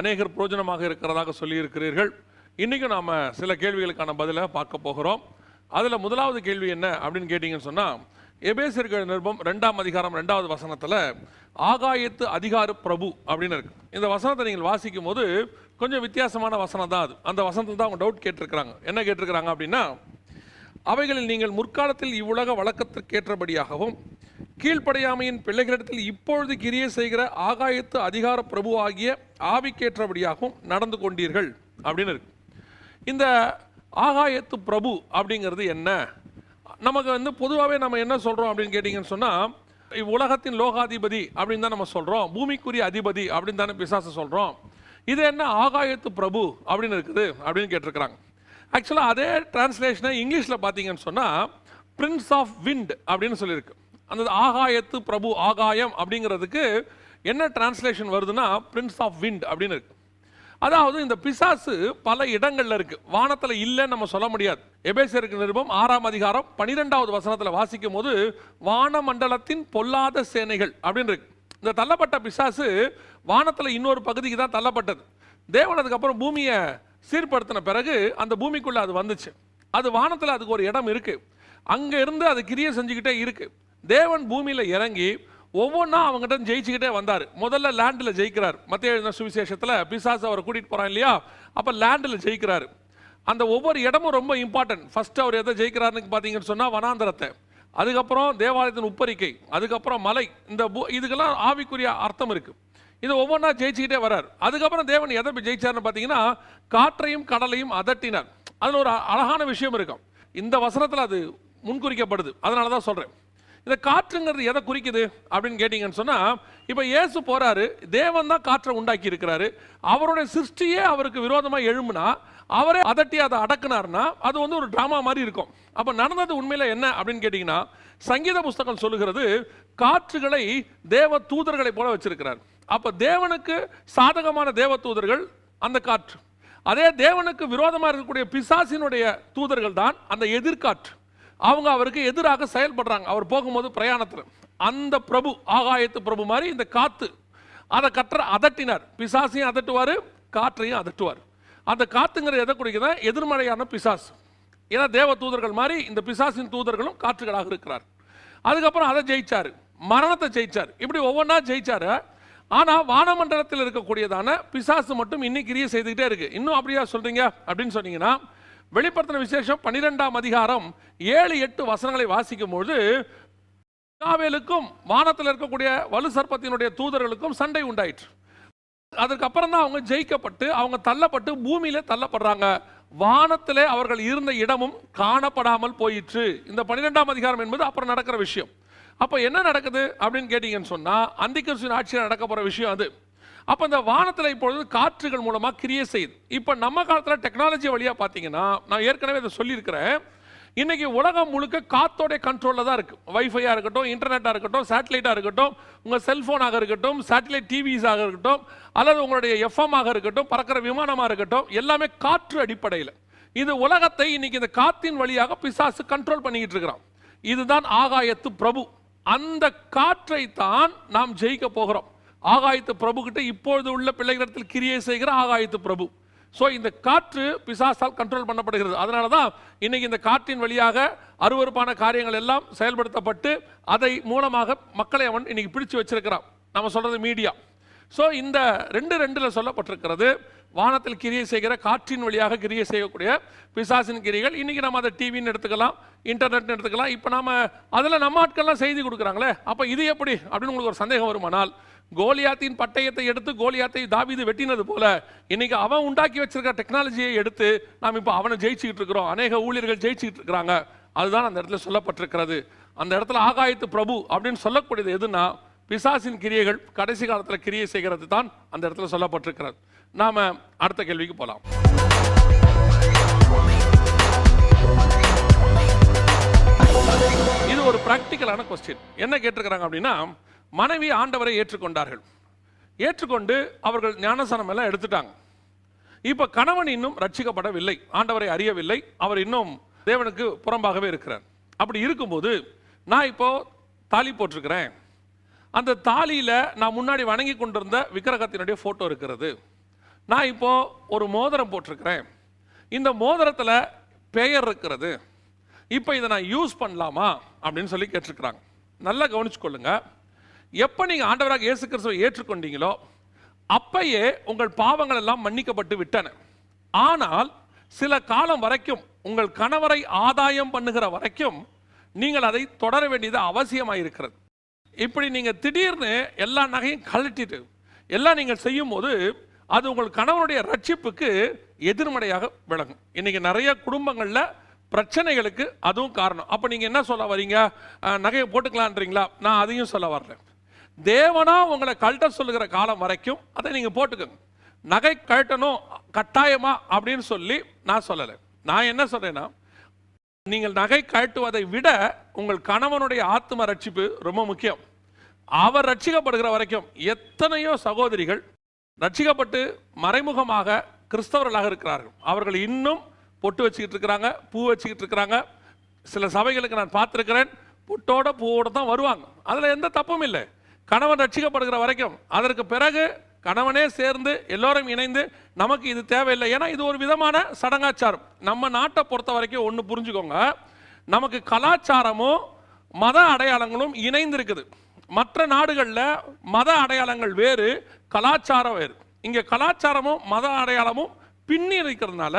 அநேகர் பிரயோஜனமாக இருக்கிறதாக சொல்லியிருக்கிறீர்கள். இன்றைக்கும் நாம் சில கேள்விகளுக்கான பதிலை பார்க்க போகிறோம். அதில் முதலாவது கேள்வி என்ன அப்படின்னு கேட்டிங்கன்னு சொன்னால் எபேசியர்கள் நிருபம் ரெண்டாம் அதிகாரம் ரெண்டாவது வசனத்தில் ஆகாயத்து அதிகார பிரபு அப்படின்னு இருக்கு. இந்த வசனத்தை நீங்கள் வாசிக்கும் போது கொஞ்சம் வித்தியாசமான வசனம் தான் அது. அந்த வசனத்தில் தான் அவங்க டவுட் கேட்டிருக்கிறாங்க. என்ன கேட்டிருக்கிறாங்க அப்படின்னா அவைகளில் நீங்கள் முற்காலத்தில் இவ்வுலக வழக்கத்திற்கேற்றபடியாகவும் கீழ்ப்படையாமையின் பிள்ளைகளிடத்தில் இப்பொழுது கிரியை செய்கிற ஆகாயத்து அதிகார ஆகிய ஆவிக்கேற்றபடியாகவும் நடந்து கொண்டீர்கள். அப்படின்னு இருக்கு. இந்த ஆகாயத்து பிரபு அப்படிங்கிறது என்ன? நமக்கு வந்து பொதுவாகவே நம்ம என்ன சொல்கிறோம் அப்படின்னு கேட்டிங்கன்னு சொன்னால் உலகத்தின் லோகாதிபதி அப்படின்னு தான் நம்ம சொல்கிறோம் பூமிக்குரிய அதிபதி அப்படின்னு தானே பிசாசு சொல்கிறோம் இது என்ன ஆகாயத்து பிரபு அப்படின்னு இருக்குது அப்படின்னு கேட்டிருக்கிறாங்க. ஆக்சுவலாக அதே டிரான்ஸ்லேஷனை இங்கிலீஷில் பார்த்தீங்கன்னு சொன்னால் பிரின்ஸ் ஆஃப் விண்ட் அப்படின்னு சொல்லியிருக்கு. அந்த ஆகாயத்து பிரபு ஆகாயம் அப்படிங்கிறதுக்கு என்ன டிரான்ஸ்லேஷன் வருதுன்னா பிரின்ஸ் ஆஃப் விண்ட் அப்படின்னு இருக்கு. அதாவது இந்த பிசாசு பல இடங்கள்ல இருக்கு. வானத்தில் இல்லைன்னு நம்ம சொல்ல முடியாது. எபேசருக்கு நிருபம் ஆறாம் அதிகாரம் பனிரெண்டாவது வசனத்தில் வாசிக்கும் போது வானமண்டலத்தின் பொல்லாத சேனைகள் அப்படின்னு இருக்கு. இந்த தள்ளப்பட்ட பிசாசு வானத்தில் இன்னொரு பகுதிக்கு தான் தள்ளப்பட்டது. தேவன் அதுக்கப்புறம் பூமியை சீர்படுத்தின பிறகு அந்த பூமிக்குள்ளே அது வந்துச்சு. அது வானத்தில் அதுக்கு ஒரு இடம் இருக்குது அங்கே இருந்து அது கிரியை செஞ்சுக்கிட்டே இருக்குது தேவன் பூமியில் இறங்கி ஒவ்வொன்றா அவங்ககிட்ட ஜெயிச்சுக்கிட்டே வந்தார். முதல்ல லேண்டில் ஜெயிக்கிறார். மத்திய எழுதின சுவிசேஷத்தில் பிசாஸ் அவரை கூட்டிகிட்டு போகிறான் இல்லையா? அப்போ லேண்டில் ஜெயிக்கிறார். அந்த ஒவ்வொரு இடமும் ரொம்ப இம்பார்ட்டன்ட் ஃபஸ்ட்டு அவர் எதை ஜெயிக்கிறாருன்னு பார்த்தீங்கன்னு சொன்னால் வனாந்தரத்தை. அதுக்கப்புறம் தேவாலயத்தின் உப்பரிக்கை. அதுக்கப்புறம் மலை. இந்த பூ- இதுக்கெல்லாம் ஆவிக்குரிய அர்த்தம் இருக்குது இது ஒவ்வொன்றா ஜெயிச்சுக்கிட்டே வரார். அதுக்கப்புறம் தேவன் எதை ஜெயிச்சார்னு பார்த்தீங்கன்னா காற்றையும் கடலையும் அதட்டினார். அதில் ஒரு அழகான விஷயம் இருக்கும். இந்த வசனத்தில் அது முன்குறிக்கப்படுது. அதனால தான் சொல்கிறேன் இந்த காற்றுங்கிறது எதை குறிக்குது அப்படின்னு கேட்டிங்கன்னு சொன்னால் இப்போ இயேசு போகிறாரு தேவன் தான் காற்றை உண்டாக்கி இருக்கிறாரு. அவருடைய சிருஷ்டியே அவருக்கு விரோதமாக எழும்புனா அவரே அதட்டி அதை அடக்குனார்னா அது வந்து ஒரு ட்ராமா மாதிரி இருக்கும். அப்போ நடந்தது உண்மையில் என்ன அப்படின்னு கேட்டிங்கன்னா சங்கீத புஸ்தகம் சொல்லுகிறது காற்றுகளை தேவ தூதர்களை போல வச்சிருக்கிறார். அப்போ தேவனுக்கு சாதகமான தேவ தூதர்கள் அந்த காற்று. அதே தேவனுக்கு விரோதமாக இருக்கக்கூடிய பிசாசினுடைய தூதர்கள் தான் அந்த எதிர்காற்று. அவங்க அவருக்கு எதிராக செயல்படுறாங்க. அவர் போகும்போது பிரயாணத்தில். அந்த பிரபு ஆகாயத்து பிரபு மாதிரி இந்த காற்று அதை கற்ற அதட்டினார். பிசாசையும் அதட்டுவார் காற்றையும் அதட்டுவார். அந்த காத்துங்கிறது எதை குறிக்குதா எதிர்மறையான பிசாசு. ஏன்னா தேவ தூதர்கள் மாதிரி இந்த பிசாசின் தூதர்களும் காற்றுகளாக இருக்கிறார். அதுக்கப்புறம் அதை ஜெயிச்சாரு. மரணத்தை ஜெயிச்சார். இப்படி ஒவ்வொன்றா ஜெயிச்சாரு. ஆனால் வானமண்டலத்தில் இருக்கக்கூடியதான பிசாசு மட்டும் இன்னைக்கு கிரியை செய்துக்கிட்டே இருக்கு. இன்னும் அப்படியா சொல்கிறீங்க அப்படின்னு சொன்னீங்கன்னா வெளிப்படுத்தின விசேஷம் பன்னிரெண்டாம் அதிகாரம் ஏழு எட்டு வசனங்களை வாசிக்கும் பொழுது காவேலுக்கும் வானத்தில் இருக்கக்கூடிய வலு சர்ப்பத்தினுடைய தூதர்களுக்கும் சண்டை உண்டாயிற்று. அதுக்கப்புறம் தான் அவங்க ஜெயிக்கப்பட்டு அவங்க தள்ளப்பட்டு பூமியில தள்ளப்படுறாங்க. வானத்திலே அவர்கள் இருந்த இடமும் காணப்படாமல் போயிற்று. இந்த பன்னிரெண்டாம் அதிகாரம் என்பது அப்புறம் நடக்கிற விஷயம். அப்போ என்ன நடக்குது அப்படின்னு கேட்டீங்கன்னு சொன்னால் அந்திக்கரசின் ஆட்சியில் நடக்க போகிற விஷயம் அது. அப்போ இந்த வானத்தில் இப்பொழுது காற்றுகள் மூலமாக கிரியே செய்யுது. இப்போ நம்ம காலத்தில் டெக்னாலஜி வழியாக பார்த்தீங்கன்னா நான் ஏற்கனவே இதை சொல்லியிருக்கிறேன். இன்றைக்கி உலகம் முழுக்க காத்தோடைய கண்ட்ரோலில் தான் இருக்குது வைஃபையாக இருக்கட்டும் இன்டர்நெட்டாக இருக்கட்டும் சேட்டலைட்டாக இருக்கட்டும் உங்கள் செல்ஃபோனாக இருக்கட்டும் சேட்டலைட் டிவிஸாக இருக்கட்டும் அல்லது உங்களுடைய எஃப்எம் ஆக இருக்கட்டும் பறக்கிற விமானமாக இருக்கட்டும் எல்லாமே காற்று அடிப்படையில். இது உலகத்தை இன்னைக்கு இந்த காத்தின் வழியாக பிசாசு கண்ட்ரோல் பண்ணிக்கிட்டு இருக்கிறான். இதுதான் ஆகாயத்து பிரபு. அந்த காற்றை தான் நாம் ஜெயிக்க போகிறோம். ஆகாயத்து பிரபு கிட்ட இப்பொழுது உள்ள பிள்ளைகளிடத்தில் கிரியை செய்கிற ஆகாயத்து பிரபு. ஸோ இந்த காற்று பிசாசால் கண்ட்ரோல் பண்ணப்படுகிறது. அதனால தான் இன்னைக்கு இந்த காற்றின் வழியாக அருவருப்பான காரியங்கள் எல்லாம் செயல்படுத்தப்பட்டு அதை மூலமாக மக்களை அவன் இன்னைக்கு பிடிச்சு வச்சிருக்கிறான். நம்ம சொல்றது மீடியா. ஸோ இந்த ரெண்டு ரெண்டில் சொல்லப்பட்டிருக்கிறது வானத்தில் கிரியை செய்கிற காற்றின் வழியாக கிரியை செய்யக்கூடிய பிசாசின் கிரிகள். இன்றைக்கி நம்ம அதை டிவின்னு எடுத்துக்கலாம் இன்டர்நெட்னு எடுத்துக்கலாம். இப்போ நம்ம அதில் நம்ம ஆட்கள்லாம் செய்தி கொடுக்குறாங்களே அப்போ இது எப்படி? அப்படின்னு உங்களுக்கு ஒரு சந்தேகம் வருமானால் கோலியாத்தின் பட்டயத்தை எடுத்து கோலியாத்தை தாவீது வெட்டினது போல இன்னைக்கு அவன் உண்டாக்கி வச்சிருக்கிற டெக்னாலஜியை எடுத்து நாம் இப்போ அவனை ஜெயிச்சுக்கிட்டு இருக்கிறோம். அநேக ஊழியர்கள் ஜெயிச்சுக்கிட்டு இருக்கிறாங்க. அதுதான் அந்த இடத்துல சொல்லப்பட்டிருக்கிறது. அந்த இடத்துல ஆகாயத்து பிரபு அப்படின்னு சொல்லக்கூடியது எதுனா பிசாசின் கிரியைகள் கடைசி காலத்தில் கிரியை செய்கிறது தான் அந்த இடத்துல சொல்லப்பட்டிருக்கிறது. நாம அடுத்த கேள்விக்கு போகலாம் இது ஒரு ப்ராக்டிக்கலான கொஸ்டின் என்ன கேட்டிருக்கிறாங்க அப்படின்னா மனைவி ஆண்டவரை ஏற்றுக்கொண்டார்கள். ஏற்றுக்கொண்டு அவர்கள் ஞானசனம் எல்லாம் எடுத்துட்டாங்க. இப்போ கணவன் இன்னும் ரட்சிக்கப்படவில்லை. ஆண்டவரை அறியவில்லை. அவர் இன்னும் தேவனுக்கு புறம்பாகவே இருக்கிறார். அப்படி இருக்கும்போது நான் இப்போ தாலி போட்டிருக்கிறேன். அந்த தாலியில் நான் முன்னாடி வணங்கி கொண்டிருந்த விக்கிரகத்தினுடைய ஃபோட்டோ இருக்கிறது. நான் இப்போ ஒரு மோதிரம் போட்டிருக்கிறேன். இந்த மோதிரத்தில் பெயர் இருக்கிறது. இப்போ இதை நான் யூஸ் பண்ணலாமா? அப்படின்னு சொல்லி கேட்டிருக்கிறாங்க. நல்லா கவனிச்சுக்கொள்ளுங்கள் எப்போ நீங்கள் ஆண்டவராக இயேசு கிறிஸ்துவை ஏற்றுக்கொண்டீங்களோ அப்பயே உங்கள் பாவங்கள் எல்லாம் மன்னிக்கப்பட்டு விட்டன. ஆனால் சில காலம் வரைக்கும் உங்கள் கணவரை ஆதாயம் பண்ணுகிற வரைக்கும் நீங்கள் அதை தொடர வேண்டியது அவசியமாக இருக்கிறது. இப்படி நீங்கள் திடீர்னு எல்லா நகையும் கழட்டிட்டு எல்லாம் நீங்கள் செய்யும் போது அது உங்கள் கணவனுடைய ரட்சிப்புக்கு எதிர்மறையாக விளங்கும். இன்னைக்கு நிறைய குடும்பங்களில் பிரச்சனைகளுக்கு அதுவும் காரணம். அப்போ நீங்கள் என்ன சொல்ல வரீங்க? நகையை போட்டுக்கலான்றீங்களா நான் அதையும் சொல்ல வரல. தேவனா உங்களை கழட்ட சொல்லுகிற காலம் வரைக்கும் அதை நீங்கள் போட்டுக்கோங்க. நகை கழட்டணும் கட்டாயமா அப்படின்னு சொல்லி நான் சொல்லலை. நான் என்ன சொல்றேன்னா நீங்கள் நகை கழட்டுவதை விட உங்கள் கணவனுடைய ஆத்ம ரட்சிப்பு ரொம்ப முக்கியம். அவர் ரட்சிக்கப்படுகிற வரைக்கும் எத்தனையோ சகோதரிகள் ரட்சிக்கப்பட்டு மறைமுகமாக கிறிஸ்தவர்களாக இருக்கிறார்கள். அவர்கள் இன்னும் பொட்டு வச்சுக்கிட்டு இருக்கிறாங்க பூ வச்சுக்கிட்டு இருக்கிறாங்க. சில சபைகளுக்கு நான் பார்த்துருக்கிறேன் பொட்டோட பூவோட தான் வருவாங்க. அதில் எந்த தப்பும் இல்லை. கணவன் ரட்சிக்கப்படுகிற வரைக்கும் அதற்கு பிறகு கணவனே சேர்ந்து எல்லோரும் இணைந்து நமக்கு இது தேவையில்லை. ஏன்னா இது ஒரு விதமான சடங்காச்சாரம். நம்ம நாட்டை பொறுத்த வரைக்கும் ஒன்று புரிஞ்சுக்கோங்க. நமக்கு கலாச்சாரமும் மத அடையாளங்களும் இணைந்து இருக்குது மற்ற நாடுகளில் மத அடையாளங்கள் வேறு கலாச்சாரம் வேறு. இங்கே கலாச்சாரமும் மத அடையாளமும் பின்னி இருக்கிறதுனால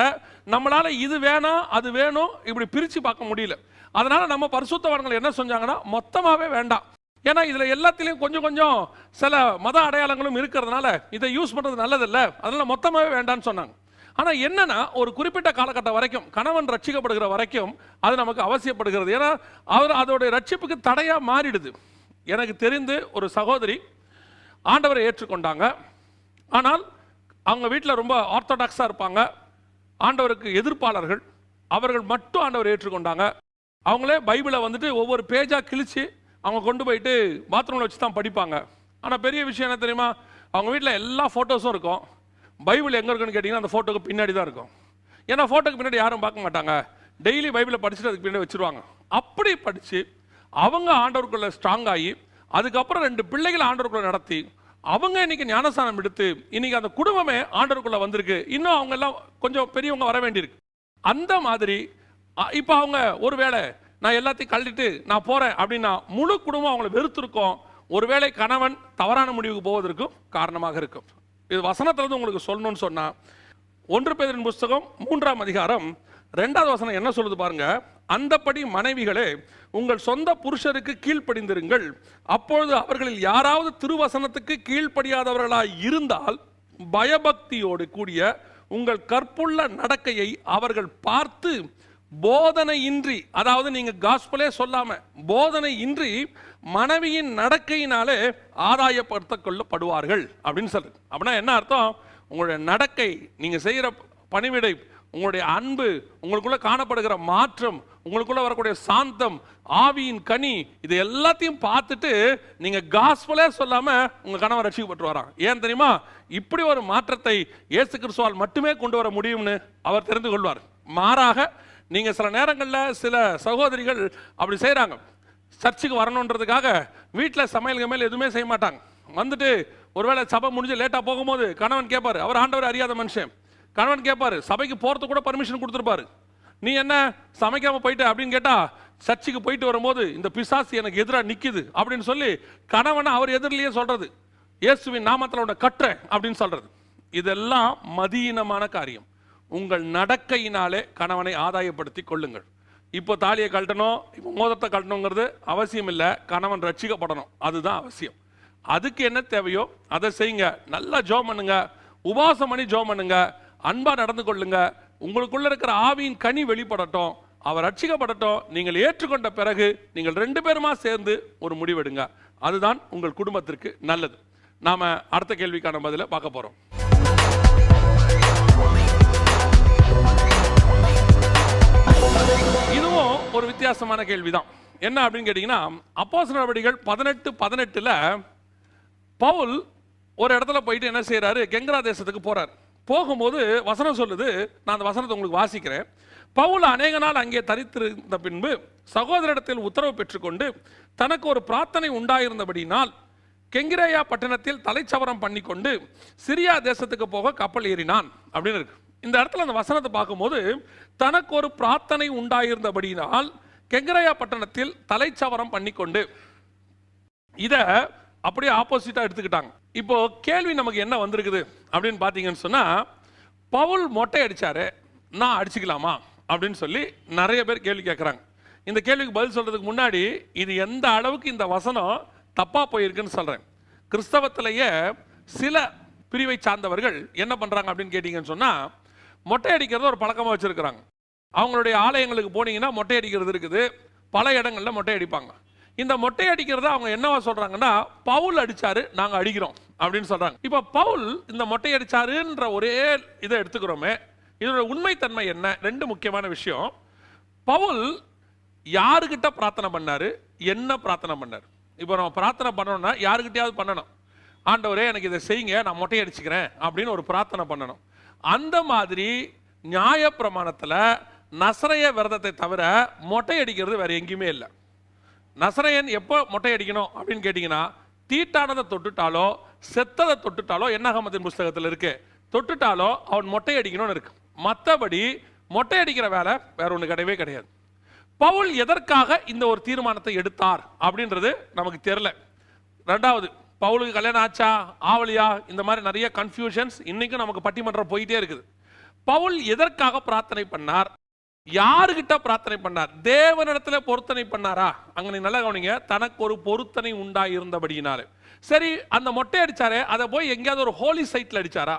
நம்மளால இது வேணாம் அது வேணும் இப்படி பிரித்து பார்க்க முடியல. அதனால் நம்ம பரிசுத்தவான்கள் என்ன செஞ்சாங்கன்னா மொத்தமாகவே வேண்டாம். ஏன்னா இதில் எல்லாத்துலேயும் கொஞ்சம் கொஞ்சம் சில மத அடையாளங்களும் இருக்கிறதுனால இதை யூஸ் பண்ணுறது நல்லதில்ல. அதனால் மொத்தமாகவே வேண்டாம்னு சொன்னாங்க. ஆனால் என்னன்னா ஒரு குறிப்பிட்ட காலகட்டம் வரைக்கும் கணவன் ரட்சிக்கப்படுகிற வரைக்கும் அது நமக்கு அவசியப்படுகிறது. ஏன்னா அவர் அதோடைய ரட்சிப்புக்கு தடையாக மாறிடுது. எனக்கு தெரிந்து ஒரு சகோதரி ஆண்டவரை ஏற்றுக்கொண்டாங்க. ஆனால் அவங்க வீட்டில் ரொம்ப ஆர்த்தடாக்ஸாக இருப்பாங்க. ஆண்டவருக்கு எதிர்ப்பாளர்கள். அவர்கள் மட்டும் ஆண்டவரை ஏற்றுக்கொண்டாங்க. அவங்களே பைபிளை வந்துட்டு ஒவ்வொரு பேஜாக கிழித்து அவங்க கொண்டு போயிட்டு பாத்ரூமில் வச்சு தான் படிப்பாங்க. ஆனால் பெரிய விஷயம் என்ன தெரியுமா? அவங்க வீட்டில் எல்லா ஃபோட்டோஸும் இருக்கும். பைபிள் எங்கே இருக்குன்னு கேட்டிங்கன்னா அந்த ஃபோட்டோக்கு பின்னாடி தான் இருக்கும். ஏன்னா ஃபோட்டோக்கு பின்னாடி யாரும் பார்க்க மாட்டாங்க. டெய்லி பைபிளை படிச்சுட்டு அதுக்கு பின்னாடி வச்சிருவாங்க. அப்படி படித்து அவங்க ஆண்டவருக்குள்ள ஸ்ட்ராங் ஆகி அதுக்கப்புறம் ரெண்டு பிள்ளைகளை ஆண்டவருக்குள்ள நடத்தி அவங்க இன்னைக்கு ஞானஸ்தானம் எடுத்து இன்னைக்கு அந்த குடும்பமே ஆண்டவருக்குள்ள வந்திருக்கு. இன்னும் அவங்க எல்லாம் கொஞ்சம் பெரியவங்க வர வேண்டியிருக்கு. அந்த மாதிரி இப்போ அவங்க ஒருவேளை நான் எல்லாத்தையும் கழட்டிட்டு நான் போகிறேன் அப்படின்னா முழு குடும்பம் அவங்கள வெறுத்திருக்கோம். ஒருவேளை கணவன் தவறான முடிவுக்கு போவதற்கும் காரணமாக இருக்கும். இது வசனத்திலிருந்து உங்களுக்கு சொல்லணும்னு சொன்னால் ஒன்று பேரின் புஸ்தகம் மூன்றாம் அதிகாரம் ரெண்டாவது வசனம் என்ன சொல்லுது பாருங்க? அந்தப்படி மனைவிகளே உங்கள் சொந்த புருஷருக்கு கீழ்ப்படிந்திருங்கள். அப்பொழுது அவர்களில் யாராவது திருவசனத்துக்கு கீழ்ப்படியாதவர்களாய் இருந்தால் பயபக்தியோடு கூடிய உங்கள் கற்புள்ள நடக்கையை அவர்கள் பார்த்து போதனை இன்றி அதாவது நீங்கள் காஸ்பலே சொல்லாம போதனையின்றி மனைவியின் நடக்கையினாலே ஆதாயப்படுத்த கொள்ளப்படுவார்கள் அப்படின்னு சொல்றது. அப்படின்னா என்ன அர்த்தம்? உங்களுடைய நடக்கை நீங்கள் செய்கிற பணிவிடை உங்களுடைய அன்பு உங்களுக்குள்ள காணப்படுகிற மாற்றம் உங்களுக்குள்ள வரக்கூடிய சாந்தம் ஆவியின் கனி இது எல்லாத்தையும் பார்த்துட்டு நீங்க காஸ்பலே சொல்லாம உங்க கணவன் ரசிக்கப்பட்டு வரான் ஏன் தெரியுமா? இப்படி ஒரு மாற்றத்தை இயேசு கிறிஸ்துவால் மட்டுமே கொண்டு வர முடியும்னு அவர் தெரிந்து கொள்வார். மாறாக நீங்க சில நேரங்களில் சில சகோதரிகள் அப்படி செய்கிறாங்க சர்ச்சுக்கு வரணுன்றதுக்காக வீட்டில் சமையல் கமையல் எதுவுமே செய்ய மாட்டாங்க. வந்துட்டு ஒருவேளை சபை முடிஞ்சு லேட்டாக போகும்போது கணவன் கேட்பாரு அவர் ஆண்டவர் அறியாத மனுஷன். கணவன் கேட்பாரு சபைக்கு போகிறதுக்கு கூட பர்மிஷன் கொடுத்துருப்பாரு. நீ என்ன சமைக்காம போயிட்ட அப்படின்னு கேட்டா சர்ச்சுக்கு போயிட்டு வரும்போது இந்த பிசாசு எனக்கு எதிராக நிற்கிது அப்படின்னு சொல்லி கணவனை அவர் எதிரிலேயே சொல்றது. இயேசுவின் நாமத்தில் உன்னை கட்டுறேன் அப்படின்னு சொல்றது. இதெல்லாம் மதியீனமான காரியம். உங்கள் நடக்கையினாலே கணவனை ஆதாயப்படுத்தி கொள்ளுங்கள். இப்போ தாலியை கழட்டணும் இப்போ மோதத்தை கழட்டணுங்கிறது அவசியம் இல்லை கணவன் ரட்சிக்கப்படணும். அதுதான் அவசியம். அதுக்கு என்ன தேவையோ அதை செய்யுங்க. நல்லா ஜோம் பண்ணுங்க. உபாசம் பண்ணி ஜோம் பண்ணுங்க. அன்பாக நடந்து கொள்ளுங்க. உங்களுக்குள்ள இருக்கிற ஆவியின் கனி வெளிப்படட்டும். அவர் ரட்சிக்கப்படட்டும். நீங்கள் ஏற்றுக்கொண்ட பிறகு நீங்கள் ரெண்டு பேருமா சேர்ந்து ஒரு முடிவெடுங்க. அதுதான் உங்கள் குடும்பத்திற்கு நல்லது. நாம அடுத்த கேள்விக்கான பதிலை பார்க்க போகிறோம் ஒரு வித்தியாசமான கேள்விதான். என்ன அப்படின்னு கேட்டீங்கன்னா அப்போஸ் நடவடிக்கைகள் பதினெட்டு பதினெட்டில் பவுல் ஒரு இடத்துல போயிட்டு என்ன செய்கிறாரு கெங்கரா தேசத்துக்கு போகிறார் போகும்போது வசனம் சொல்லுது நான் அந்த வசனத்தை உங்களுக்கு வாசிக்கிறேன். பவுல் அநேக நாள் அங்கே தரித்திருந்த பின்பு சகோதரிடத்தில் உத்தரவு பெற்றுக்கொண்டு தனக்கு ஒரு பிரார்த்தனை உண்டாயிருந்தபடினால் கெங்கிரேயா பட்டணத்தில் தலைச்சவரம் பண்ணிக்கொண்டு சிரியா தேசத்துக்கு போக கப்பல் ஏறினான். அப்படின்னு இருக்கு. இந்த இடத்துல அந்த வசனத்தை பார்க்கும்போது தனக்கு ஒரு பிரார்த்தனை உண்டாயிருந்தபடியினால் கெங்கரையா பட்டணத்தில் தலைச்சவரம் பண்ணிக்கொண்டு. இதை அப்படியே ஆப்போசிட்டாக எடுத்துக்கிட்டாங்க. இப்போ கேள்வி நமக்கு என்ன வந்திருக்குது அப்படின்னு பார்த்தீங்கன்னு சொன்னால் பவுல் மொட்டை அடிச்சாரு நான் அடிச்சுக்கலாமா? அப்படின்னு சொல்லி நிறைய பேர் கேள்வி கேட்குறாங்க இந்த கேள்விக்கு பதில் சொல்கிறதுக்கு முன்னாடி இது எந்த அளவுக்கு இந்த வசனம் தப்பாக போயிருக்குன்னு சொல்கிறேன் கிறிஸ்தவத்திலேயே சில பிரிவை சார்ந்தவர்கள் என்ன பண்ணுறாங்க அப்படின்னு கேட்டிங்கன்னு சொன்னால் மொட்டை அடிக்கிறத ஒரு பழக்கமாக வச்சுருக்குறாங்க. அவங்களுடைய ஆலயங்களுக்கு போனீங்கன்னா மொட்டை அடிக்கிறது இருக்குது. பல இடங்களில் மொட்டை அடிப்பாங்க இந்த மொட்டை அடிக்கிறத அவங்க என்னவா சொல்கிறாங்கன்னா பவுல் அடித்தாரு நாங்கள் அடிக்கிறோம் அப்படின்னு சொல்கிறாங்க இப்போ பவுல் இந்த மொட்டை அடித்தாருன்ற ஒரே இதை எடுத்துக்கிறோமே. இதோட உண்மைத்தன்மை என்ன? ரெண்டு முக்கியமான விஷயம். பவுல் யாருக்கிட்ட பிரார்த்தனை பண்ணார்? என்ன பிரார்த்தனை பண்ணார்? இப்போ நம்ம பிரார்த்தனை பண்ணணும்னா யாருக்கிட்டையாவது பண்ணணும். ஆண்டவரே எனக்கு இதை செய்யுங்க நான் மொட்டை அடிச்சுக்கிறேன் அப்படின்னு ஒரு பிரார்த்தனை பண்ணணும். அந்த மாதிரி நியாயப்பிரமாணத்தில் நசரைய விரதத்தை தவிர மொட்டை அடிக்கிறது வேற எங்கேயுமே இல்லை. நசரையன் எப்போ மொட்டை அடிக்கணும் அப்படின்னு கேட்டிங்கன்னா தீட்டானதை தொட்டுட்டாலோ செத்ததை தொட்டுட்டாலோ என்னகமத்தின் புஸ்தகத்தில் இருக்கு. தொட்டுட்டாலோ அவன் மொட்டை அடிக்கணும்னு இருக்கு. மற்றபடி மொட்டை அடிக்கிற வேலை வேற ஒன்று கிடையவே கிடையாது. பவுல் எதற்காக இந்த ஒரு தீர்மானத்தை எடுத்தார் அப்படின்றது நமக்கு தெரில ரெண்டாவது பவுலுக்கு கல்யாணம் ஆச்சா? ஆவலியா? இந்த மாதிரி நிறைய கன்ஃபியூஷன்ஸ் இன்றைக்கும் நமக்கு பட்டிமன்றம் போயிட்டே இருக்குது. பவுல் எதற்காக பிரார்த்தனை பண்ணார்? யாருக்கிட்ட பிரார்த்தனை பண்ணார்? தேவனிடத்துல பொருத்தனை பண்ணாரா? அங்க நீ நல்லா கவனிங்க. தனக்கு ஒரு பொருத்தனை உண்டாக இருந்தபடியினாலே சரி அந்த மொட்டை அடிச்சாரே அதை போய் எங்கேயாவது ஒரு ஹோலி சைட்டில் அடிச்சாரா?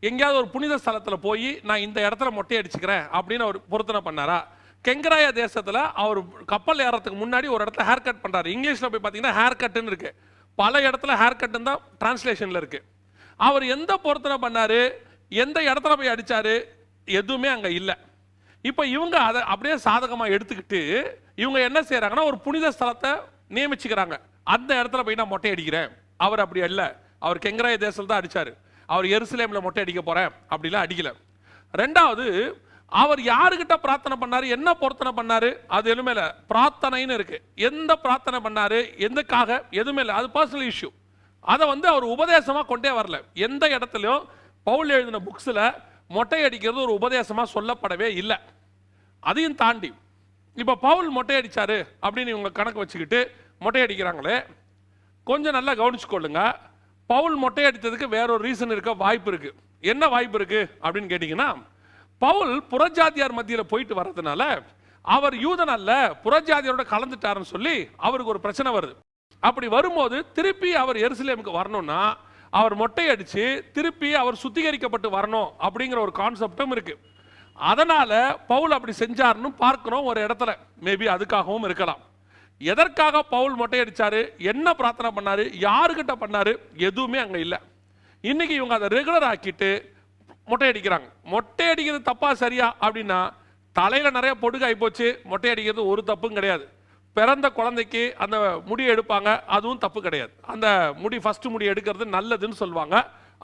எங்கேயாவது ஒரு புனித ஸ்தலத்தில் போய் நான் இந்த இடத்துல மொட்டை அடிச்சுக்கிறேன் அப்படின்னு அவர் பொருத்தனை பண்ணாரா? கெங்கராயா தேசத்தில் அவர் கப்பல் ஏறத்துக்கு முன்னாடி ஒரு இடத்துல ஹேர் கட் பண்ணுறாரு இங்கிலீஷில் போய் பார்த்தீங்கன்னா ஹேர் கட்டுன்னு இருக்குது பல இடத்துல ஹேர் கட்டும் தான் டிரான்ஸ்லேஷனில் இருக்கு. அவர் எந்த பொருத்தனை பண்ணார்? எந்த இடத்துல போய் அடித்தார் எதுவுமே அங்கே இல்லை. இப்போ இவங்க அதை அப்படியே சாதகமாக எடுத்துக்கிட்டு இவங்க என்ன செய்கிறாங்கன்னா ஒரு புனித ஸ்தலத்தை நியமிச்சுக்கிறாங்க. அந்த இடத்துல போய் நான் மொட்டை அடிக்கிறேன். அவர் அப்படி அல்ல. அவர் கெங்கராய தேசத்தில் தான் அடித்தார் அவர் எருசலேமில் மொட்டை அடிக்க போகிறேன் அப்படிலாம் அடிக்கலை. ரெண்டாவது அவர் யாருக்கிட்ட பிரார்த்தனை பண்ணாரு? என்ன பொருத்தனை பண்ணாரு? அது எதுவுமே இல்லை. பிரார்த்தனைன்னு இருக்கு. எந்த பிரார்த்தனை பண்ணாரு? எதுக்காக? எதுவுமே இல்லை. அது பர்சனல் இஷ்யூ அதை வந்து அவர் உபதேசமாக கொண்டே வரல. எந்த இடத்துலையும் பவுல் எழுதின புக்ஸில் மொட்டை அடிக்கிறது ஒரு உபதேசமாக சொல்லப்படவே இல்லை. அதையும் தாண்டி இப்போ பவுல் மொட்டை அடிச்சாரு அப்படின்னு இவங்க கணக்கு வச்சுக்கிட்டு மொட்டை அடிக்கிறாங்களே கொஞ்சம் நல்லா கவனிச்சுக்கொள்ளுங்க. பவுல் மொட்டை அடித்ததுக்கு வேற ஒரு ரீசன் இருக்க வாய்ப்பு இருக்குது என்ன வாய்ப்பு இருக்குது அப்படின்னு கேட்டிங்கன்னா பவுல் புறஜாதியார் மத்தியில் போயிட்டு வர்றதுனால அவர் யூதன் அல்ல புறஜாதியாரோட கலந்துட்டாருன்னு சொல்லி அவருக்கு ஒரு பிரச்சனை வருது. அப்படி வரும்போது திருப்பி அவர் எருசலேமுக்கு வரணும்னா அவர் மொட்டை அடித்து திருப்பி அவர் சுத்திகரிக்கப்பட்டு வரணும் அப்படிங்கிற ஒரு கான்செப்டும் இருக்குது அதனால் பவுல் அப்படி செஞ்சாருன்னு பார்க்குறோம் ஒரு இடத்துல. மேபி அதுக்காகவும் இருக்கலாம். எதற்காக பவுல் மொட்டையடிச்சாரு என்ன பிரார்த்தனை பண்ணாரு? யாருக்கிட்ட பண்ணாரு? எதுவுமே அங்கே இல்லை. இன்னைக்கு இவங்க அதை ரெகுலர் ஆக்கிட்டு மொட்டை அடிக்கிறாங்க மொட்டை அடிக்கிறது தப்பா சரியா? அப்படின்னா தலையில நிறைய பொடுகு போச்சு மொட்டை அடிக்கிறது ஒரு தப்பும் கிடையாது. பிறந்த குழந்தைக்கு அந்த முடி எடுப்பாங்க அதுவும் தப்பு கிடையாது. அந்த முடி ஃபர்ஸ்ட் முடி எடுக்கிறது நல்லதுன்னு சொல்லுவாங்க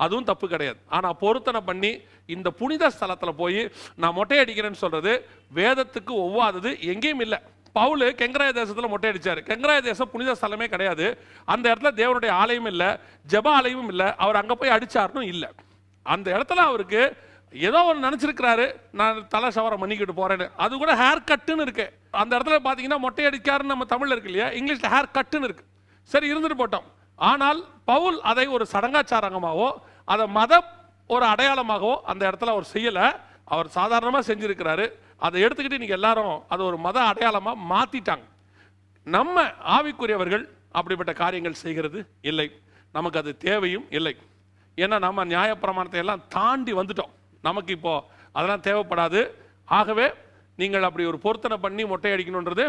அதுவும் தப்பு கிடையாது. ஆனால் பொருத்தனை பண்ணி இந்த புனித ஸ்தலத்தில் போய் நான் மொட்டை அடிக்கிறேன்னு சொல்றது வேதத்துக்கு ஒவ்வாதது எங்கேயும் இல்லை. பவுல் கெங்கராய தேசத்தில் மொட்டை அடித்தார் கெங்கராய தேசம் புனித ஸ்தலமே கிடையாது. அந்த இடத்துல தேவனுடைய ஆலயம் இல்லை ஜப ஆலயமும் இல்லை. அவர் அங்கே போய் அடிச்சாருன்னு இல்லை. அந்த இடத்துல அவருக்கு ஏதோ ஒன்று நினச்சிருக்கிறாரு நான் தலை சவரம் பண்ணிக்கிட்டு போகிறேன்னு அது கூட ஹேர் கட்டுன்னு இருக்கு. அந்த இடத்துல பார்த்தீங்கன்னா மொட்டை அடிக்காருன்னு நம்ம தமிழில் இருக்கு இல்லையா? இங்கிலீஷில் ஹேர் கட்டுன்னு இருக்கு. சரி இருந்துட்டு போட்டோம். ஆனால் பவுல் அதை ஒரு சடங்காச்சாரங்கமாகவோ அதை மத ஒரு அடையாளமாகவோ அந்த இடத்துல அவர் செய்யலை. அவர் சாதாரணமாக செஞ்சுருக்கிறாரு. அதை எடுத்துக்கிட்டு இன்றைக்கி எல்லாரும் அதை ஒரு மத அடையாளமாக மாற்றிட்டாங்க நம்ம ஆவிக்குரியவர்கள் அப்படிப்பட்ட காரியங்கள் செய்கிறது இல்லை. நமக்கு அது தேவையும் இல்லை. ஏன்னா நம்ம நியாயப்பிரமாணத்தை எல்லாம் தாண்டி வந்துட்டோம். நமக்கு இப்போது அதெல்லாம் தேவைப்படாது. ஆகவே நீங்கள் அப்படி ஒரு பொருத்தனை பண்ணி மொட்டை அடிக்கணுன்றது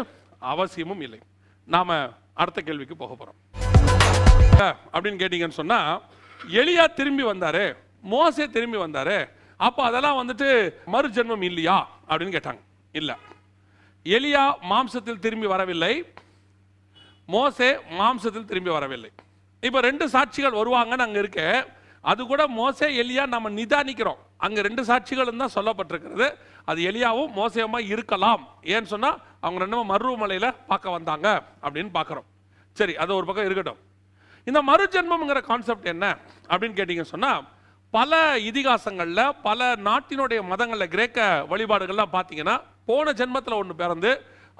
அவசியமும் இல்லை. நாம் அடுத்த கேள்விக்கு போக போகிறோம் அப்படின்னு கேட்டீங்கன்னு சொன்னால் எளியா திரும்பி வந்தாரு மோசே திரும்பி வந்தாரு அப்போ அதெல்லாம் வந்துட்டு மறுஜென்மம் இல்லையா அப்படின்னு கேட்டாங்க. இல்லை. எலியா மாம்சத்தில் திரும்பி வரவில்லை மோசே மாம்சத்தில் திரும்பி வரவில்லை. இப்போ ரெண்டு சாட்சிகள் வருவாங்கன்னு அங்கே இருக்க அது கூட மோசே எலியா நம்ம நிதானிக்கிறோம். அங்கே ரெண்டு சாட்சிகளும் தான் சொல்லப்பட்டிருக்கிறது. அது எலியாவும் மோசேயுமா இருக்கலாம். ஏன்னு சொன்னால் அவங்க ரெண்டும் மருவமலையில் பார்க்க வந்தாங்க அப்படின்னு பார்க்குறோம். சரி அது ஒரு பக்கம் இருக்கட்டும். இந்த மறுஜென்மம்ங்கிற கான்செப்ட் என்ன அப்படின்னு கேட்டிங்க சொன்னால் பல இதிகாசங்களில் பல நாட்டினுடைய மதங்களில் கிரேக்க வழிபாடுகள்லாம் பார்த்தீங்கன்னா போன ஜென்மத்தில் ஒன்று பிறந்து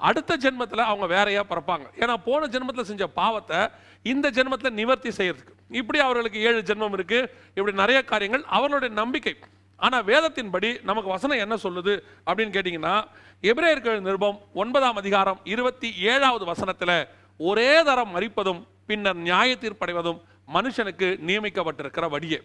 அடுத்த ஜென்மத்தில் அவங்க வேறையாக பிறப்பாங்க. ஏன்னா போன ஜென்மத்தில் செஞ்ச பாவத்தை இந்த ஜென்மத்தில் நிவர்த்தி செய்யறதுக்கு இப்படி அவர்களுக்கு ஏழு ஜென்மம் இருக்கு. இப்படி நிறைய காரியங்கள் அவர்களுடைய நம்பிக்கை. ஆனால் வேதத்தின்படி நமக்கு வசனம் என்ன சொல்லுது அப்படின்னு கேட்டிங்கன்னா எபிரேயர்கள் நிருபம் ஒன்பதாம் அதிகாரம் இருபத்தி ஏழாவது வசனத்தில் ஒரே தரம் மறிப்பதும் பின்னர் நியாய தீர்ப்படைவதும் மனுஷனுக்கு நியமிக்கப்பட்டிருக்கிற வழியே.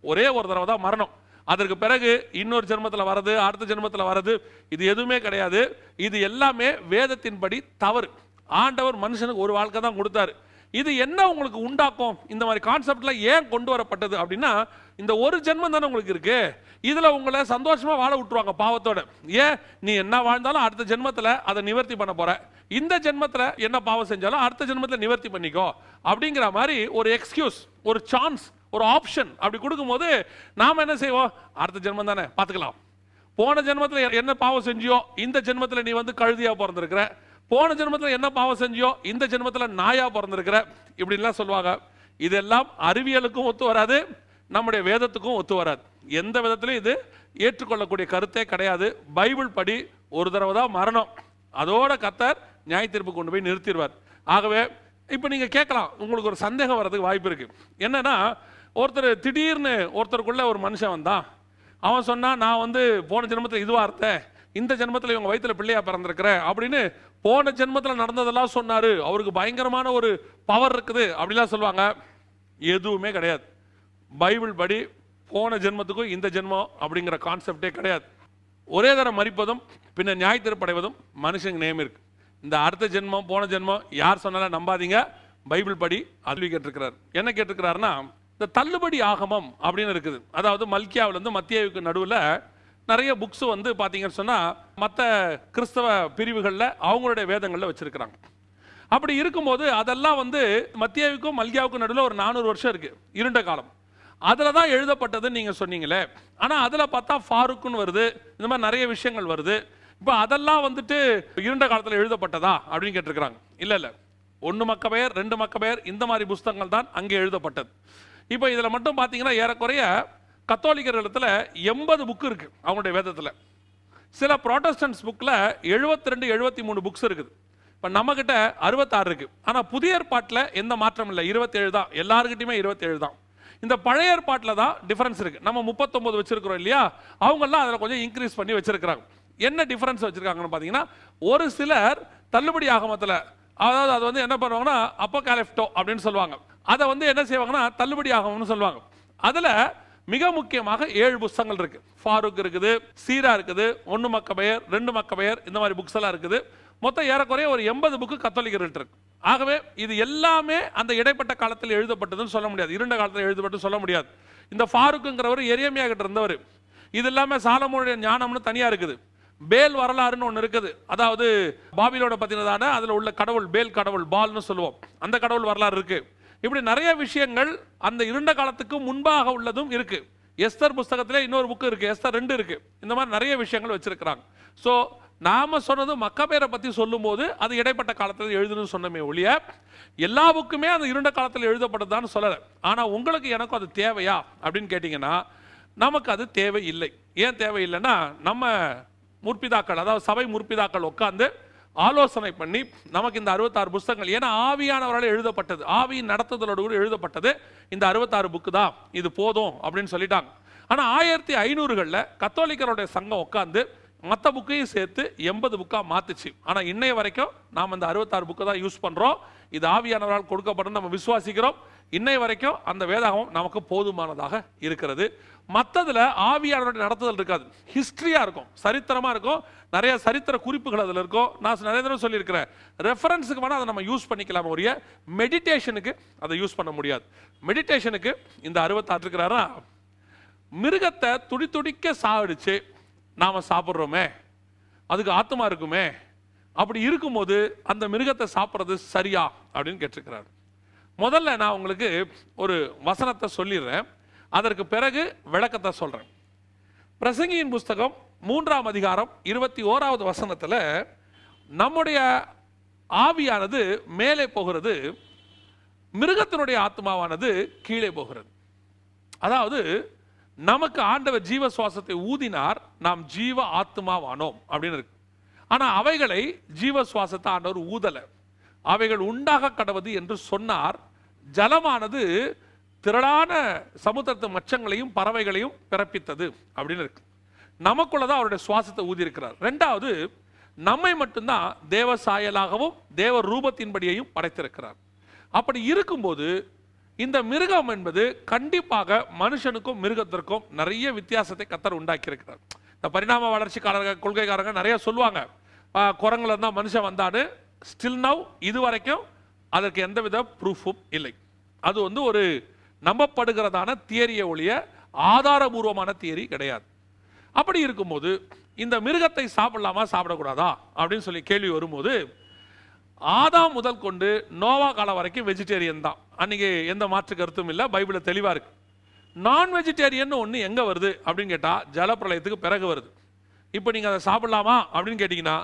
ஒரே ஒரு தடவை தான் மரணம். அதற்கு பிறகு இன்னொரு ஜென்மத்தில் வர்றது அடுத்த ஜென்மத்தில் வரது இது எதுவுமே கிடையாது. இது எல்லாமே வேதத்தின்படி தவறு. ஆண்டவர் மனுஷனுக்கு ஒரு வாழ்க்கை தான் கொடுத்தாரு. இது என்ன உங்களுக்கு உண்டாக்கும்? இந்த மாதிரி கான்செப்ட்லாம் ஏன் கொண்டு வரப்பட்டது அப்படின்னா இந்த ஒரு ஜென்மம் தானே உங்களுக்கு இருக்கு. இதில் உங்களை சந்தோஷமாக வாழ விட்டுருவாங்க பாவத்தோட. ஏன்? நீ என்ன வாழ்ந்தாலும் அடுத்த ஜென்மத்தில் அதை நிவர்த்தி பண்ண போற. இந்த ஜென்மத்தில் என்ன பாவம் செஞ்சாலும் அடுத்த ஜென்மத்தில் நிவர்த்தி பண்ணிக்கோ. அப்படிங்கிற மாதிரி ஒரு எக்ஸ்கியூஸ் ஒரு சான்ஸ் ஒரு ஆப்ஷன் அப்படி கொடுக்கும்போது நாம் என்ன செய்வோம்? அடுத்த ஜென்மம் தானே பார்த்துக்கலாம். போன ஜென்மத்தில் என்ன பாவம் செஞ்சியோ இந்த ஜென்மத்தில் நீ வந்து கழுதியாக பிறந்திருக்கிற. போன ஜென்மத்தில் என்ன பாவம் செஞ்சியோ இந்த ஜென்மத்தில் நாயா பிறந்திருக்கிற இப்படின்லாம் சொல்லுவாங்க. இதெல்லாம் அறிவியலுக்கும் ஒத்து வராது நம்முடைய வேதத்துக்கும் ஒத்து வராது. எந்த விதத்துலையும் இது ஏற்றுக்கொள்ளக்கூடிய கருத்தே கிடையாது. பைபிள் படி ஒரு தடவை தான் மரணம். அதோட கத்தர் நியாய தீர்ப்பு கொண்டு போய் நிறுத்திடுவார். ஆகவே இப்போ நீங்கள் கேட்கலாம் உங்களுக்கு ஒரு சந்தேகம் வர்றதுக்கு வாய்ப்பு இருக்குது என்னென்னா ஒருத்தர் திடீர்னு ஒருத்தருக்குள்ள ஒரு மனுஷன் வந்தான். அவன் சொன்னால் நான் வந்து போன ஜென்மத்தில் இதுவாக இருந்தேன் இந்த ஜென்மத்தில் இவங்க வயிற்றுல பிள்ளையா பிறந்திருக்கிறேன் அப்படின்னு போன ஜென்மத்தில் நடந்ததெல்லாம் சொன்னாரு. அவருக்கு பயங்கரமான ஒரு பவர் இருக்குது. அப்படிலாம் சொல்லுவாங்க. எதுவுமே கிடையாது. பைபிள் படி போன ஜென்மத்துக்கும் இந்த ஜென்மம் அப்படிங்கிற கான்செப்டே கிடையாது. ஒரே தரம் மறிப்பதும் பின்ன நியாய திருப்படைவதும் மனுஷங்க நேம் இருக்கு. இந்த அடுத்த ஜென்மம் போன ஜென்மம் யார் சொன்னாலும் நம்பாதீங்க. பைபிள் படி அல்வி கேட்டிருக்கிறார். என்ன கேட்டிருக்கிறாருன்னா இந்த தள்ளுபடி ஆகமம் அப்படின்னு இருக்குது. அதாவது மல்கியாவிலேருந்து மத்தியாவுக்கு நடுவில் நிறைய புக்ஸ் வந்து பார்த்தீங்கன்னு சொன்னால் மற்ற கிறிஸ்தவ பிரிவுகளில் அவங்களுடைய வேதங்களில் வச்சுருக்கிறாங்க. அப்படி இருக்கும்போது அதெல்லாம் வந்து மத்தியாவுக்கும் மல்கியாவுக்கும் நடுவில் ஒரு நானூறு வருஷம் இருக்குது இருண்ட காலம். அதில் தான் எழுதப்பட்டதுன்னு நீங்கள் சொன்னீங்களே. ஆனால் அதில் பார்த்தா ஃபாருக்குன்னு வருது இந்த மாதிரி நிறைய விஷயங்கள் வருது. இப்போ அதெல்லாம் வந்துட்டு இருண்ட காலத்தில் எழுதப்பட்டதா அப்படின்னு கேட்டிருக்கிறாங்க. இல்லை இல்லை. ஒன்று மக்கபெயர் ரெண்டு மக்கபெயர் இந்த மாதிரி புஸ்தகங்கள் தான் அங்கே எழுதப்பட்டது. இப்போ இதில் மட்டும் பார்த்தீங்கன்னா ஏறக்குறைய கத்தோலிக்கர் எண்பது புக்கு இருக்குது அவங்களுடைய வேதத்தில். சில ப்ராட்டஸ்டன்ஸ் புக்கில் எழுபத்தி ரெண்டு எழுபத்தி மூணு புக்ஸ் இருக்குது. இப்போ நம்மக்கிட்ட அறுபத்தாறு இருக்குது ஆனால் புதிய ஏற்பாட்டில் எந்த மாற்றம் இல்லை. இருபத்தேழு தான். எல்லாருக்கிட்டையுமே இருபத்தேழு தான். இந்த பழைய ஏற்பாட்டில் தான் டிஃப்ரென்ஸ் இருக்குது நம்ம முப்பத்தொம்போது வச்சுருக்கிறோம் இல்லையா? அவங்கெல்லாம் அதில் கொஞ்சம் இன்க்ரீஸ் பண்ணி வச்சுருக்கிறாங்க. என்ன டிஃப்ரென்ஸ் வச்சுருக்காங்கன்னு பார்த்தீங்கன்னா ஒரு சிலர் தள்ளுபடி ஆகமத்தில் அதாவது அது வந்து என்ன பண்ணுவாங்கன்னா அப்போகாலிப்டோ அப்படின்னு சொல்லுவாங்க. அதை வந்து என்ன செய்வாங்கன்னா தள்ளுபடி ஆகமம்னு சொல்லுவாங்க. அதில் மிக முக்கியமாக ஏழு புஸ்தகங்கள் இருக்கு. ஃபாரூக் இருக்குது சீரா இருக்குது ஒன்று மக்க பெயர் ரெண்டு மக்கபெயர் இந்த மாதிரி புக்ஸ் எல்லாம் இருக்குது. மொத்தம் ஏறக்குறைய ஒரு எண்பது புக்கு கத்தோலிக்கர்கள் இருக்கு. ஆகவே இது எல்லாமே அந்த இடைப்பட்ட காலத்தில் எழுதப்பட்டதுன்னு சொல்ல முடியாது. இருண்ட காலத்தில் எழுதப்பட்டு சொல்ல முடியாது. இந்த ஃபாரூக்குங்கிறவர் எரியமையாகிட்ட இருந்தவர். இது இல்லாமல் சாலமோனுடைய ஞானம்னு தனியாக இருக்குது. பேல் வரலாறுன்னு ஒன்று இருக்குது. அதாவது பாபிலோட பற்றினதான அதில் உள்ள கடவுள் பேல் கடவுள் பால்னு சொல்லுவோம். அந்த கடவுள் வரலாறு இருக்குது இப்படி நிறைய விஷயங்கள் அந்த இருண்ட காலத்துக்கு முன்பாக உள்ளதும் இருக்கு. எஸ்தர் புஸ்தகத்திலே இன்னொரு புக்கு இருக்கு. எஸ்தர் ரெண்டு இருக்கு. இந்த மாதிரி நிறைய விஷயங்கள் வச்சிருக்கிறாங்க. ஸோ நாம சொன்னது மக்கபேரை பற்றி சொல்லும்போது அது இடைப்பட்ட காலத்தில் எழுதுன்னு சொன்னமே ஒழிய எல்லா புக்குமே அந்த இருண்ட காலத்தில் எழுதப்பட்டதான்னு சொல்லலை. ஆனால் உங்களுக்கு எனக்கும் அது தேவையா அப்படின்னு கேட்டிங்கன்னா நமக்கு அது தேவை இல்லை ஏன் தேவை இல்லைன்னா நம்ம முற்பிதாக்கள் அதாவது சபை முற்பிதாக்கள் உட்காந்து ஆலோசனை பண்ணி நமக்கு இந்த அறுபத்தாறு புஸ்தகங்கள் ஏன்னா ஆவியானவரால் எழுதப்பட்டது ஆவியின் நடத்துதலோடு கூட எழுதப்பட்டது இந்த அறுபத்தாறு புக்கு தான் இது போதும் அப்படின்னு சொல்லிட்டாங்க. ஆனால் ஆயிரத்தி ஐநூறுகளில் கத்தோலிக்கருடைய சங்கம் உட்காந்து மற்ற புக்கையும் சேர்த்து எண்பது புக்காக மாற்றுச்சு ஆனால் இன்னைய வரைக்கும் நாம் இந்த அறுபத்தாறு புக்கை தான் யூஸ் பண்ணுறோம் இது ஆவியானவரால் கொடுக்கப்படும் நம்ம விசுவாசிக்கிறோம். இன்னை வரைக்கும் அந்த வேதாகம் நமக்கு போதுமானதாக இருக்கிறது. மற்றதில் ஆவியாளருடைய நடத்துதல் இருக்காது. ஹிஸ்ட்ரியாக இருக்கும். சரித்திரமாக இருக்கும். நிறைய சரித்திர குறிப்புகள் அதில் இருக்கும். நான் நிறைய தடவை சொல்லியிருக்கிறேன். ரெஃபரன்ஸுக்கு வேணால் அதை நம்ம யூஸ் பண்ணிக்கலாம் ஒழிய மெடிடேஷனுக்கு அதை யூஸ் பண்ண முடியாது. மெடிடேஷனுக்கு இந்த அறுபத்தாற்றுக்கிறாரா மிருகத்தை துடி துடிக்க சாடிச்சு நாம் சாப்பிட்றோமே. அதுக்கு ஆத்மா இருக்குமே. அப்படி இருக்கும்போது அந்த மிருகத்தை சாப்பிட்றது சரியா? அப்படின்னு கேட்டிருக்கிறார். முதல்ல நான் உங்களுக்கு ஒரு வசனத்தை சொல்லிடுறேன். அதற்கு பிறகு விளக்கத்தை சொல்கிறேன் பிரசங்கியின் புஸ்தகம் மூன்றாம் அதிகாரம் இருபத்தி ஓராவது வசனத்தில் நம்முடைய ஆவியானது மேலே போகிறது மிருகத்தினுடைய ஆத்மாவானது கீழே போகிறது. அதாவது நமக்கு ஆண்டவர் ஜீவ சுவாசத்தை ஊதினார் நாம் ஜீவ ஆத்மாவானோம் அப்படின்னு இருக்கு. ஆனால் அவைகளை ஜீவ சுவாசத்தை ஆண்டவர் ஊதல. அவைகள் உண்டாக கடவது என்று சொன்னார் ஜலமானது திரளான சமுத்திரத்து மச்சங்களையும் பறவைகளையும் பிறப்பித்தது அப்படின்னு இருக்கு. நமக்குள்ளதான் அவருடைய சுவாசத்தை ஊதியிருக்கிறார். ரெண்டாவது நம்மை மட்டும்தான் தேவ சாயலாகவும் தேவ ரூபத்தின்படியையும் படைத்திருக்கிறார். அப்படி இருக்கும்போது இந்த மிருகம் என்பது கண்டிப்பாக மனுஷனுக்கும் மிருகத்திற்கும் நிறைய வித்தியாசத்தை கத்தர் உண்டாக்கியிருக்கிறார். இந்த பரிணாம வளர்ச்சிக்காரங்க கொள்கைக்காரங்க நிறைய சொல்லுவாங்க. குரங்குல இருந்தால் மனுஷன் வந்தான்னு. ஸ்டில் நவ் இது வரைக்கும் அதற்கு எந்தவித ப்ரூஃபும் இல்லை. அது வந்து ஒரு நம்பப்படுகிறதான தியரியை ஒழிய ஆதாரபூர்வமான தியரி கிடையாது. அப்படி இருக்கும்போது இந்த மிருகத்தை சாப்பிடலாமா சாப்பிடக்கூடாதா அப்படின்னு சொல்லி கேள்வி வரும்போது ஆதாம் முதல் கொண்டு நோவா காலம் வரைக்கும் வெஜிடேரியன் தான். அன்றைக்கி எந்த மாற்று கருத்தும் இல்லை பைபிளில் தெளிவாக இருக்கு. நான் வெஜிடேரியன் ஒன்று எங்கே வருது அப்படின்னு கேட்டால் ஜலப்பிரளயத்துக்கு பிறகு வருது. இப்போ நீங்கள் அதை சாப்பிடலாமா அப்படின்னு கேட்டிங்கன்னா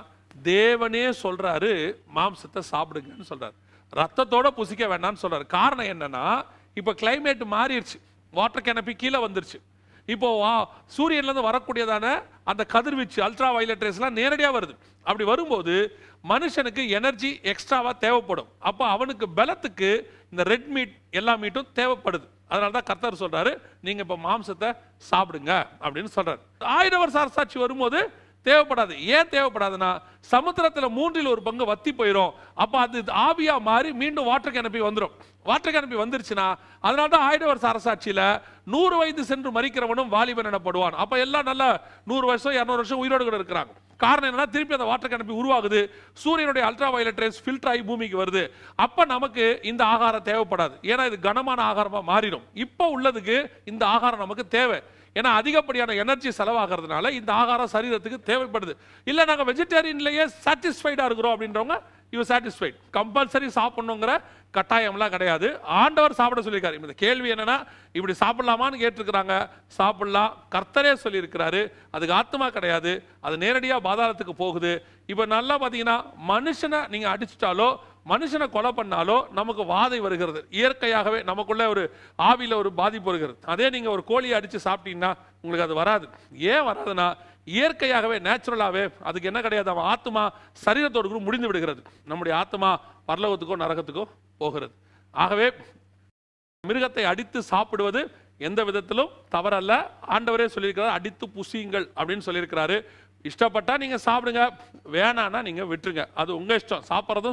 தேவனே சொல்கிறாரு மாம்சத்தை சாப்பிடுங்கன்னு சொல்கிறாரு ரத்தத்தோட புசிக்க வேண்டாம்னு சொல்றாரு. காரணம் என்னன்னா இப்போ கிளைமேட் மாறிடுச்சு. வாட்டர் கேனப்பி கீழே வந்துருச்சு. இப்போ வா- சூரியன்ல இருந்து வரக்கூடியதான அந்த கதிர்வீச்சு அல்ட்ரா வயலட் ரேஸ்லாம் நேரடியாக வருது. அப்படி வரும்போது மனுஷனுக்கு எனர்ஜி எக்ஸ்ட்ராவா தேவைப்படும். அப்போ அவனுக்கு பலத்துக்கு இந்த ரெட் மீட் எல்லா மீட்டும் தேவைப்படுது. அதனால தான் கர்த்தர் சொல்றாரு நீங்க இப்ப மாம்சத்தை சாப்பிடுங்க. அப்படின்னு சொல்றாரு. ஆயிரம் வருஷ அரசாட்சி வரும்போது தேவைப்படாது. ஏன் தேவைப்படாதுன்னா சமுத்திரத்தில் மூன்றில் ஒரு பங்கு வத்தி போயிடும் அப்போ அது ஆவியாக மாறி மீண்டும் வாட்டர் கேனப்பி வந்துடும் வாட்டர் கேனப்பி வந்துருச்சுன்னா அதனால தான் ஆயிடவர் வருஷ நூறு வயது சென்று மறிக்கிறவனும் வாலிபன் எனப்படுவான். அப்போ எல்லாம் நல்லா நூறு வருஷம் இரநூறு வருஷம் உயிரோடு கூட இருக்கிறாங்க. காரணம் என்னன்னா திருப்பி அந்த வாட்டர் கேனப்பி உருவாகுது. சூரியனுடைய அல்ட்ரா வயலட் ரேஸ் ஃபில்டர் ஆகி பூமிக்கு வருது. அப்போ நமக்கு இந்த ஆகாரம் தேவைப்படாது. ஏன்னா இது கனமான ஆகாரமாக மாறிடும். இப்போ உள்ளதுக்கு இந்த ஆகாரம் நமக்கு தேவை. ஏன்னா அதிகப்படியான எனர்ஜி செலவாகிறதுனால இந்த ஆகாரம் சரீரத்துக்கு தேவைப்படுது. இல்லை நாங்கள் வெஜிடேரியன்லேயே சாட்டிஸ்ஃபைடாக இருக்கிறோம் அப்படின்றவங்க யூ சாட்டிஸ்ஃபைட் கம்பல்சரி சாப்பிட்ணுங்கிற கட்டாயம்லாம் கிடையாது. ஆண்டவர் சாப்பிட சொல்லியிருக்காரு. இந்த கேள்வி என்னன்னா இப்படி சாப்பிடலாமான்னு கேட்டிருக்கிறாங்க. சாப்பிடலாம். கர்த்தரே சொல்லியிருக்கிறாரு. அதுக்கு ஆத்மா கிடையாது. அது நேரடியாக பாதாளத்துக்கு போகுது. இப்போ நல்லா பார்த்தீங்கன்னா மனுஷனை நீங்கள் அடிச்சிட்டாலோ மனுஷனை கொலை பண்ணாலோ நமக்கு வாதை வருகிறது. இயற்கையாகவே நமக்குள்ள ஒரு ஆவியில் ஒரு பாதிப்பு வருகிறது. அதே நீங்கள் ஒரு கோழியை அடித்து சாப்பிட்டீங்கன்னா உங்களுக்கு அது வராது. ஏன் வராதுன்னா இயற்கையாகவே நேச்சுரலாகவே அதுக்கு என்ன கிடையாது. அவன் ஆத்மா சரீரத்தோடு கூட முடிந்து விடுகிறது. நம்முடைய ஆத்மா பரலோகத்துக்கோ நரகத்துக்கோ போகிறது. ஆகவே மிருகத்தை அடித்து சாப்பிடுவது எந்த விதத்திலும் தவறல்ல. ஆண்டவரே சொல்லியிருக்கிறார் அடித்து புசியுங்கள் அப்படின்னு சொல்லியிருக்கிறாரு. இஷ்டப்பட்டா நீங்க சாப்பிடுங்க வேணான்னா நீங்க விட்டுருங்க. அது உங்க இஷ்டம். சாப்பிட்றதும்